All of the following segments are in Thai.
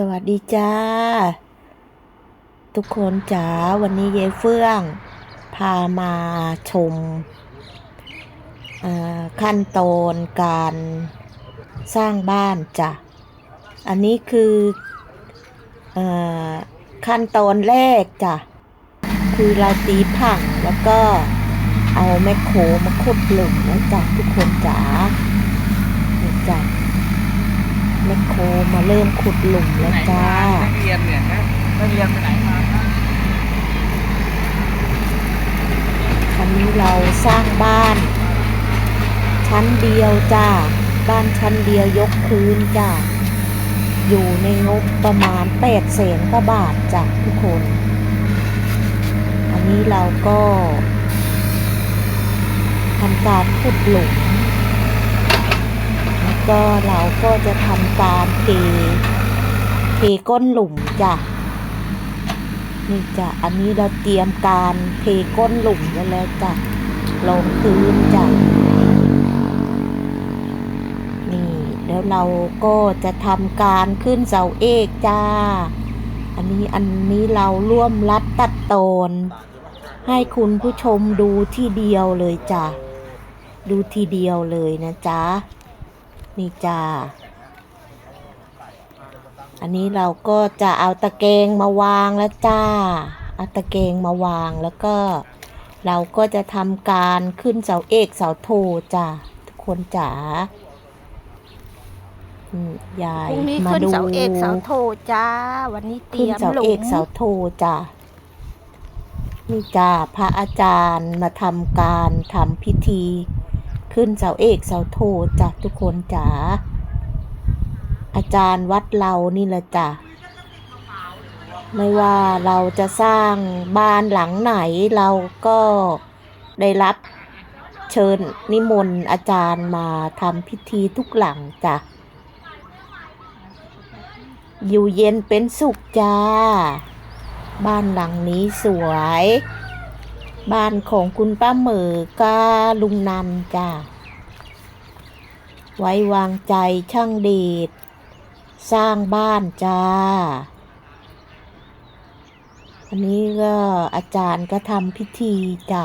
สวัสดีจ้า ทุกคนจ๋าวันนี้เย้เฟื่อง พามาชม ขั้นตอนการสร้างบ้านจ้ะ อันนี้คืออขั้นตอนแรกจ้ะ คือเราตีผังแล้วก็เอาแมคโครมาขุดหลุมนะจ๊ะทุกคนจ๋านี่จ้ะ แมคโครมาเริ่มขุดหลุมแล้วจ้านักเรียนเนี่ยนะนักเรียนไปไหนมาครับคันนี้เราสร้างบ้าน ชั้นเดียวจ้า บ้านชั้นเดียวยกพื้นจ้า อยู่ในงบประมาณแปดแสนกว่าบาทจ้ะทุกคน อันนี้เราก็ทำการขุดหลุมแล้ว ก็เราก็จะทำการเทเทก้นหลุมจ้ะนี่จ้ะอันนี้เราเตรียมการเทก้นหลุมไว้แล้วจ้ะลงพื้นจ้ะนี่แล้วเราก็จะทำการขึ้นเสาเอกจ้า อันนี้อันนี้เราร่วมรัดตัดตอนให้คุณผู้ชมดูที่เดียวเลยจ้ะ ดูทีเดียวเลยนะจ๊ะ นี่จ้า อันนี้เราก็จะเอาตะแกรงมาวางแล้วจ้า เอาตะแกรงมาวางแล้วก็ เราก็จะทำการขึ้นเสาเอกเสาโทจ้าทุกคนจ๋าอืมยายพรุ่งนี้มาขึ้นดูเสาเอกเสาโทจ้า วันนี้เตรีขึ้นยมเสาหลุเอกมเสาโทจ้านี่จ้าพระอาจารย์มาทำการทำพิธี ขึ้นเสาเอกเสาโทจ้ะทุกคนจ๋าอาจารย์วัดเรานี่แหละจ้ะไม่ว่าเราจะสร้างบ้านหลังไหนเราก็ได้รับเชิญนิมนต์อาจารย์มาทำพิธีทุกหลังจ้ะ อยู่เย็นเป็นสุขจ้า บ้านหลังนี้สวย บ้านของคุณป้าเหมอกาลุงนันจ้าไว้วางใจช่างเดชสร้างบ้านจ้า อันนี้ก็อาจารย์ก็ทำพิธีจ้ะ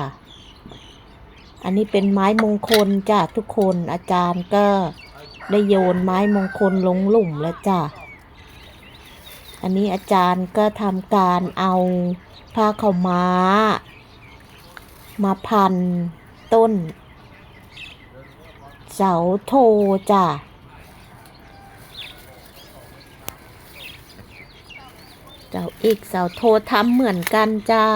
อันนี้เป็นไม้มงคลจ้ะทุกคนอาจารย์ก็ได้โยนไม้มงคลลงหลุมแล้วจ้ะอันนี้อาจารย์ก็ทำการเอาผ้าขาวม้า มาพัน ต้น เสาโทจ้ะเจ้าอีกเสาโททำเหมือนกันจ้า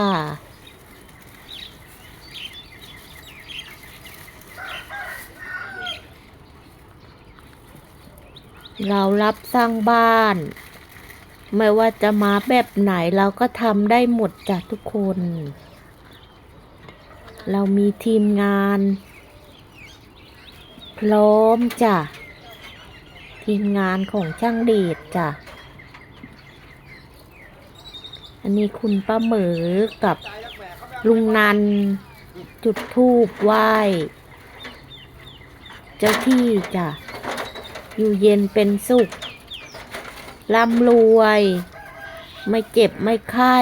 เรารับสร้างบ้าน ไม่ว่าจะมาแบบไหนเราก็ทำได้หมดจ้ะทุกคน เรามีทีมงาน พร้อมจ้ะ ทีมงานของช่างเดชจ้ะ อันนี้คุณป้าเหมือกับลุงนัน จุดธูปไหว้ เจ้าที่จ้ะ อยู่เย็นเป็นสุขร่ำรวย ไม่เจ็บไม่ไข้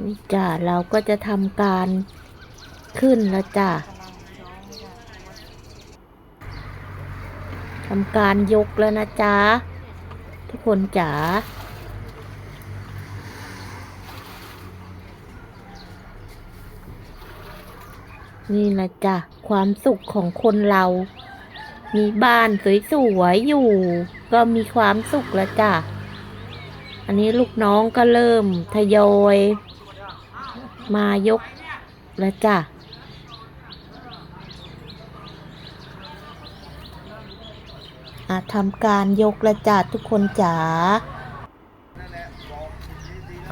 นี่จ้ะเราก็จะทำการขึ้นแล้วจ้ะทำการยกแล้วนะจ๊ะ ทุกคนจ๋านี่นะจ๊ะ ความสุขของคนเรา มีบ้านสวยๆอยู่ ก็มีความสุขแล้วจ้ะ อันนี้ลูกน้องก็เริ่มทยอย มายกแล้วจ้ะอาทำการยกละจัดทุกคนจ๋า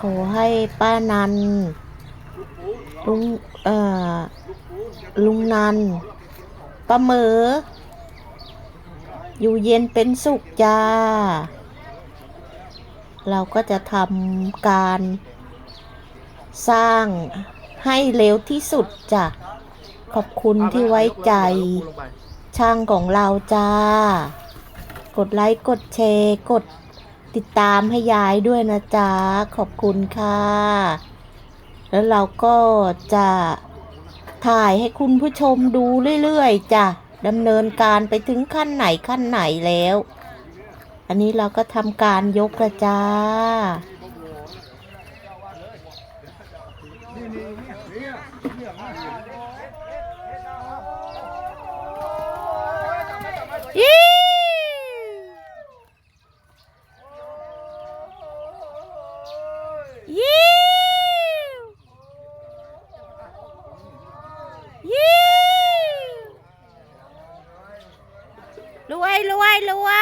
ขอให้ป้านันลุงเอ่อลุงนันป้าเหมอ อยู่เย็นเป็นสุขจ้า เราก็จะทำการ สร้างให้เร็วที่สุดจ้ะ ขอบคุณที่ไว้ใจ ช่างของเราจ้า กดไลค์กดแชร์กดติดตามให้ยายด้วยนะจ๊ะ ขอบคุณค่ะ แล้วเราก็จะถ่ายให้คุณผู้ชมดูเรื่อยๆจ้ะดำเนินการไปถึงขั้นไหนขั้นไหนแล้ว อันนี้เราก็ทำการยกละจ้า luôn